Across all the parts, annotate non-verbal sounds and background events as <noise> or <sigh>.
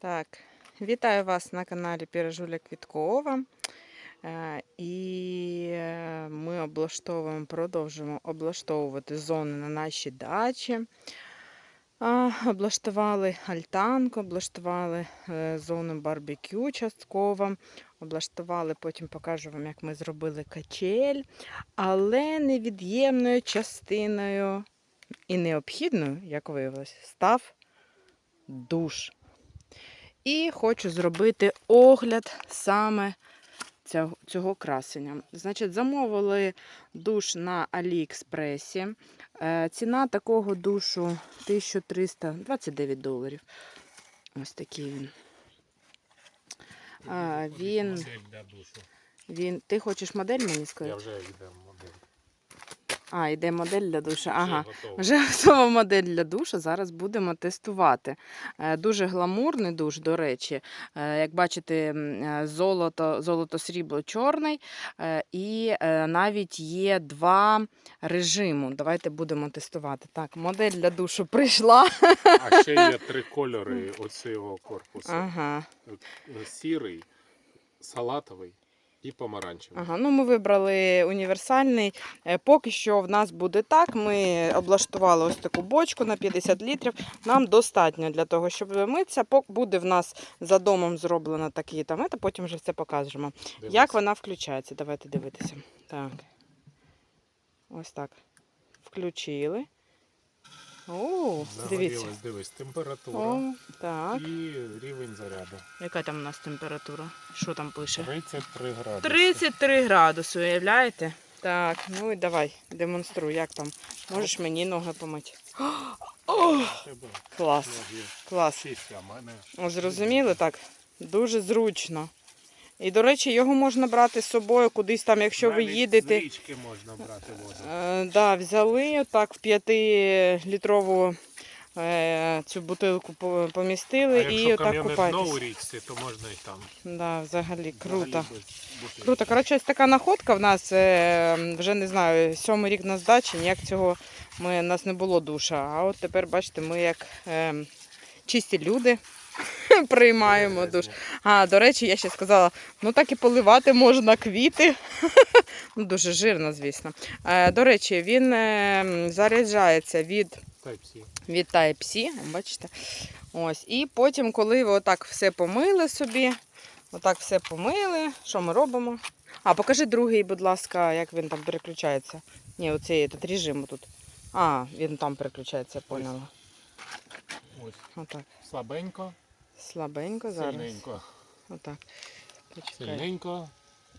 Так, вітаю вас на каналі Піражуля Квіткова. Е, І е, ми облаштовуємо, продовжуємо облаштовувати зони на нашій дачі. Облаштували альтанку, облаштували е, зону барбекю частково. Облаштували, потім покажу вам, як ми зробили качель. Але невід'ємною частиною і необхідною, як виявилось, став душ. І хочу зробити огляд саме цього, красення. Значить, замовили душ на Аліекспресі. Е, ціна такого душу 1329 доларів. Ось такий він. А, він, він. Ти хочеш модель мені сказати? Я вже йде модель. А, йде модель для душа. Ага. Вже готова модель для душу. Зараз будемо тестувати. Е, Дуже гламурний душ, до речі. Е, Як бачите, е, золото, золото срібло чорний. І навіть є два режиму. Давайте будемо тестувати. Так, модель для душу прийшла. А ще є три кольори оцього корпусу. Ага. Сірий, салатовий і помаранчевий. Ага, ну ми вибрали універсальний. Е, Поки що в нас буде так. Ми облаштували ось таку бочку на 50 літрів. Нам достатньо для того, щоб митися. Пок- Буде в нас за домом зроблено такі там, а потім вже все покажемо. Дивись. Як вона включається? Давайте дивитися. Так. Ось так. Включили. О, дивіться. Загорілась, дивись, температура О, так. і рівень заряду. Яка там у нас температура? Що там пише? 33 градуси. 33 градуси, уявляєте? Так, ну і давай, демонструй, як там. Можеш мені ноги помити. О, Тебе клас, ноги клас. чисті, а в мене О, Зрозуміли так? Дуже зручно. І, до речі, його можна брати з собою кудись там, якщо ви навіть їдете. З річки можна брати воду. Е, да, взяли так в 5-літрову е, цю бутилку помістили а і якщо отак кам'яне дно у річці, то можна і там. Да, взагалі круто. Взагалі. Круто. Коротше, ось така находка в нас е, вже не знаю, сьомий рік на здачі, ніяк цього ми, у нас не було душа. А от тепер, бачите, ми як е, чисті люди <laughs> приймаємо душ. А, до речі, я ще сказала, ну так і поливати можна квіти. <laughs> ну, дуже жирно, звісно. Е, до речі, він е, заряджається від Type-C. від Type-C, бачите. Ось. І потім, коли ви отак все помили собі, отак все помили, що ми робимо? А, покажи другий, будь ласка, як він там переключається. Ні, оцей этот режим тут. А, він там переключається, я поняла. Ось. Отак. Слабенько, Слабенько зараз. сильненько. Отак. Почекай. Сильненько,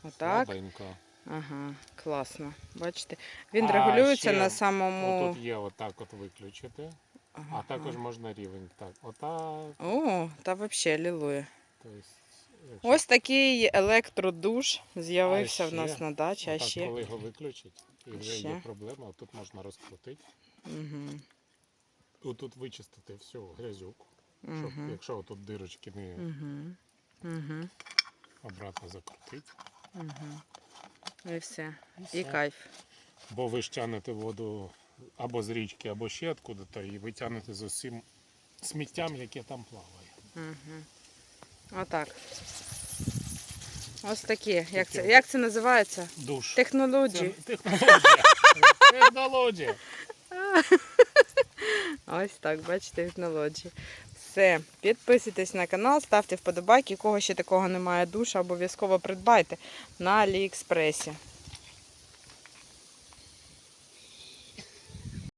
Отак. слабенько. Ага, класно. Бачите? Він А, регулюється ще на самому. Тут є отак от виключити, а Ага. також можна рівень. Так, отак. О, та взагалі лілує. То якщо Ось такий електродуш з'явився А в нас на дачі, а отак, ще. коли його виключить, і вже Ще? є проблема, тут можна розкрутити. Угу. Тут, тут вичистити всю грязюку, щоб Угу. якщо тут дирочки не Угу. Угу. обратно закрутити. Угу. І все. І все. кайф. Бо ви ж тянете воду або з річки, або ще откуда-то, і ви тянете з усім сміттям, яке там плаває. Угу. Отак. Ось такі. Як це, як це називається? Душ. Технології. Це технологія. <laughs> Технологія. Ось так, бачите, технології. Все, підписуйтесь на канал, ставте вподобайки. Кого ще такого немає душа, обов'язково придбайте на Аліекспресі.